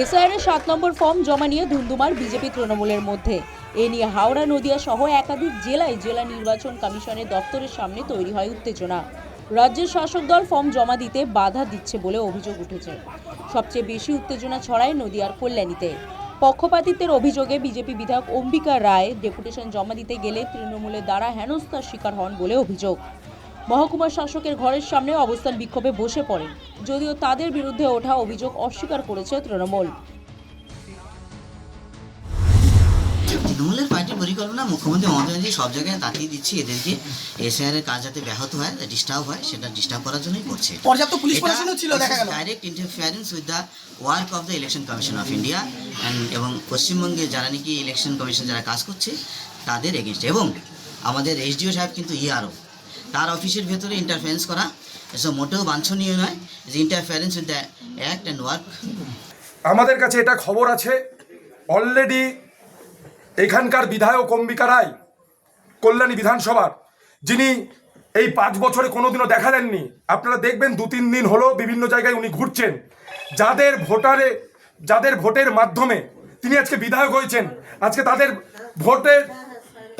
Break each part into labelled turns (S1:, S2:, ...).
S1: SIR এর সাত নম্বর form জমা নিয়ে ধুন্ধুমার বিজেপি তৃণমূলের মধ্যে। এ নিয়ে হাওড়া, নদিয়া সহ একাধিক জেলায় জেলা নির্বাচন কমিশনের দপ্তরের সামনে তৈরি হয় উত্তেজনা। রাজ্যের শাসক দল ফর্ম জমা দিতে বাধা দিচ্ছে বলে অভিযোগ উঠেছে। সবচেয়ে বেশি উত্তেজনা ছড়ায় নদিয়ার কল্যাণীতে। পক্ষপাতিত্বের অভিযোগে বিজেপি বিধায়ক অম্বিকা রায় ডেপুটেশন জমা দিতে গেলে তৃণমূলের দ্বারা হেনস্থার শিকার হন বলে অভিযোগ। মহকুমা শাসকের ঘরের সামনে অবস্থান বিক্ষোভে বসে পড়েন। যদিও তাদের বিরুদ্ধে ওঠা অভিযোগ অস্বীকার করেছে তৃণমূল।
S2: তৃণমূলের পার্টির পরিকল্পনা মুখ্যমন্ত্রী মমতা ব্যানার্জি সব জায়গায় তাকিয়ে দিচ্ছে। এদেরকে এসআইআর এর কাজ যাতে ব্যাহত হয় ডিস্টার্ব হয় সেটা ডিস্টার্ব করার জন্যই করছে।
S3: পর্যাপ্ত পুলিশ প্রশাসনও ছিল দেখা গেল।
S2: Direct interference with the work of the election commission of India and এবং পশ্চিমবঙ্গে যারা নাকি ইলেকশন কমিশন যারা কাজ করছে তাদের এগেনস্ট এবং আমাদের এসডিও সাহেব কিন্তু ইআরও তার অফিসের ভেতরে ইন্টারফারেন্স করা। এসব মোটেও বাঞ্ছনীয় নয় যে interference with the act and work
S4: আমাদের কাছে এটা খবর আছে। অলরেডি এখানকার বিধায়ক অম্বিকা রায়, কল্যাণী বিধানসভার, যিনি এই পাঁচ বছরে কোনোদিনও দেখা দেননি। আপনারা দেখবেন দু তিন দিন হলো বিভিন্ন জায়গায় উনি ঘুরছেন। যাদের ভোটারে, যাদের ভোটের মাধ্যমে তিনি আজকে বিধায়ক হয়েছেন, আজকে তাদের ভোটের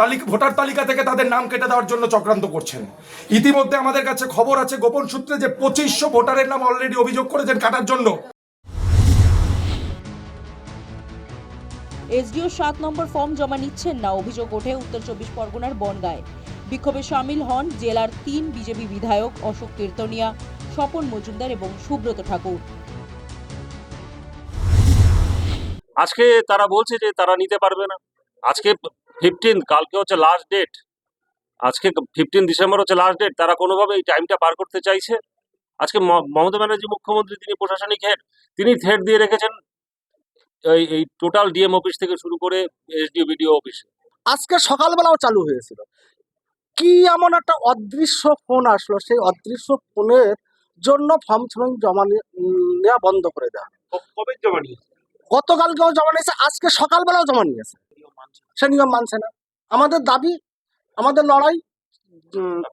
S4: তালিকা ভোটার তালিকা থেকে তাদের নাম কেটে দেওয়ার জন্য চক্রান্ত করছেন। ইতিমধ্যে আমাদের কাছে খবর আছে গোপন সূত্রে যে পঁচিশশো ভোটারের নাম অলরেডি অভিযোগ করেছেন কাটার জন্য।
S1: এসডিও সাত নম্বর ফর্ম জমা নিচ্ছেন না অভিযোগ ওঠে উত্তর চব্বিশ পরগনার বনগায়। বিক্ষোভে সামিল হন জেলার তিন বিজেপি বিধায়ক অশোক কীর্তনিয়া স্বপন মজুমদার এবং সুব্রত ঠাকুর।
S5: আজকে তারা বলছে যে তারা নিতে পারবে না। আজকে ফিফটিন কালকে হচ্ছে লাস্ট ডেট আজকে ফিফটিন ডিসেম্বর হচ্ছে লাস্ট ডেট তারা কোনোভাবে এই টাইমটা পার করতে চাইছে। আজকে ম- মমতা ব্যানার্জি মুখ্যমন্ত্রী তিনি প্রশাসনিক হেড তিনি হেড দিয়ে রেখেছেন এই এই টোটাল ডিএম অফিস থেকে শুরু করে এসডিও বিডিও অফিস
S3: আজকে সকালবেলাও চালু হয়েছিল। কি এমন একটা অদৃশ্য ফোন আসলো সেই অদৃশ্য ফোনের জন্য ফর্ম ফর্ম জমা নেওয়া বন্ধ করে দেওয়া।
S5: কবে জমা নিয়েছে?
S3: গতকালকেও জমা নিয়েছে আজকে সকালবেলাও জমা নিয়েছে। সে নিয়ম মানছে না। আমাদের দাবি, আমাদের লড়াই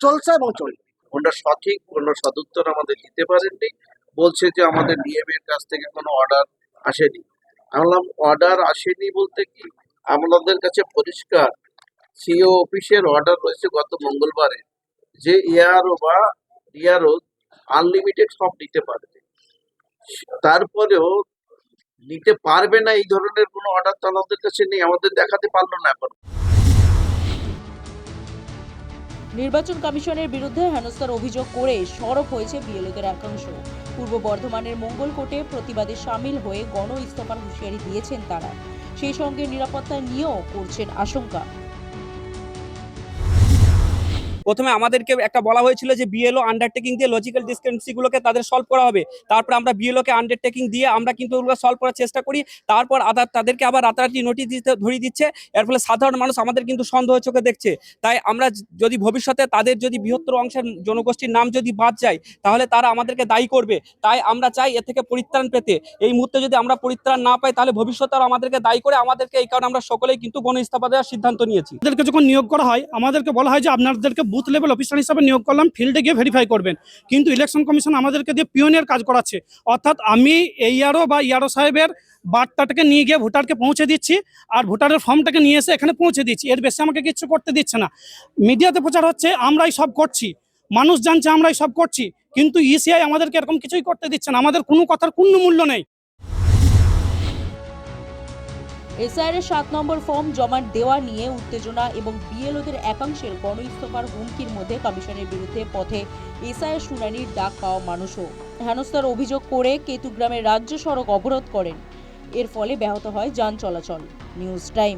S3: চলছে এবং চলবে।
S6: ওনার সঠিক কোনো সদুত্তর আমাদের দিতে পারেননি। বলছে যে আমাদের ডিএম এর কাছ থেকে কোনো অর্ডার আসেনি। আমি বললাম, অর্ডার আসেনি বলতে কি? আমাদের কাছে পরিষ্কার। সিও অফিসের অর্ডার রয়েছে গত মঙ্গলবারে। যে এআরও বা ডিআরও আনলিমিটেড সব নিতে পারবে। তারপরেও নিতে পারবে না এই ধরনের কোনো অর্ডার তো কাছে নেই, আমাদের দেখাতে পারল না এখন।
S1: নির্বাচন কমিশনের বিরুদ্ধে হেনস্থার অভিযোগ করে সরব হয়েছে বিএলওদের একাংশ। পূর্ব বর্ধমানের মঙ্গলকোটে প্রতিবাদে সামিল হয়ে গণ ইস্তফার হুঁশিয়ারি দিয়েছেন তারা। সেই সঙ্গে নিরাপত্তা নিয়েও করছেন আশঙ্কা।
S7: প্রথমে আমাদেরকে একটা বলা হয়েছিল যে বিএলও আন্ডারটেকিং দিয়ে লজিক্যাল ডিসক্রিপেন্সিগুলোকে তাদের সলভ করা হবে। তারপর আমরা বিএলওকে আন্ডারটেকিং দিয়ে আমরা কিন্তু ওগুলো সলভ করার চেষ্টা করি। তারপর আদার তাদেরকে আবার রাতারাতি নোটিশ দিতে, ধরিয়ে দিচ্ছে। এর ফলে সাধারণ মানুষ আমাদের কিন্তু সন্দেহ চোখে দেখছে। তাই আমরা যদি ভবিষ্যতে তাদের যদি বৃহত্তর অংশের জনগোষ্ঠীর নাম যদি বাদ যায়, তাহলে তারা আমাদেরকে দায়ী করবে। তাই আমরা চাই এ থেকে পরিত্রাণ পেতে। এই মুহূর্তে যদি আমরা পরিত্রাণ না পাই, তাহলে ভবিষ্যতে আর আমাদেরকে দায়ী করে আমাদেরকে এই কারণে আমরা সকলেই কিন্তু গণ ইস্তফা দেওয়ার সিদ্ধান্ত নিয়েছি।
S8: আমাদেরকে যখন নিয়োগ করা হয়, আমাদেরকে বলা হয় যে আপনাদেরকে বুথ লেভেল অফিসার হিসাবে নিয়োগ করলাম, ফিল্ডে গিয়ে ভেরিফাই করবেন। কিন্তু ইলেকশন কমিশন আমাদেরকে দিয়ে পিওনের কাজ করাচ্ছে। অর্থাৎ আমি এইআরও বা ইয়ারও সাহেবের বার্তাটাকে নিয়ে গিয়ে ভোটারকে পৌঁছে দিচ্ছি আর ভোটারের ফর্মটাকে নিয়ে এসে এখানে পৌঁছে দিচ্ছি। এর বেশি আমাকে কিচ্ছু করতে দিচ্ছে না। মিডিয়াতে প্রচার হচ্ছে, আমরাই সব করছি। মানুষ জানছে, আমরাই সব করছি। কিন্তু ইসিআই আমাদেরকে এরকম কিছুই করতে দিচ্ছে না। আমাদের কোনো কথার কোনো মূল্য নেই।
S1: এসআইআর এর সাত নম্বর ফর্ম জমা দেওয়া নিয়ে উত্তেজনা এবং বিএলওদের একাংশের গণ ইস্তফার হুমকির মধ্যে কমিশনের বিরুদ্ধে পথে এসআইআর শুনানির ডাক পাওয়া মানুষও। হেনস্থার অভিযোগ করে কেতুগ্রামের রাজ্য সড়ক অবরোধ করেন। এর ফলে ব্যাহত হয় যান চলাচল। News time.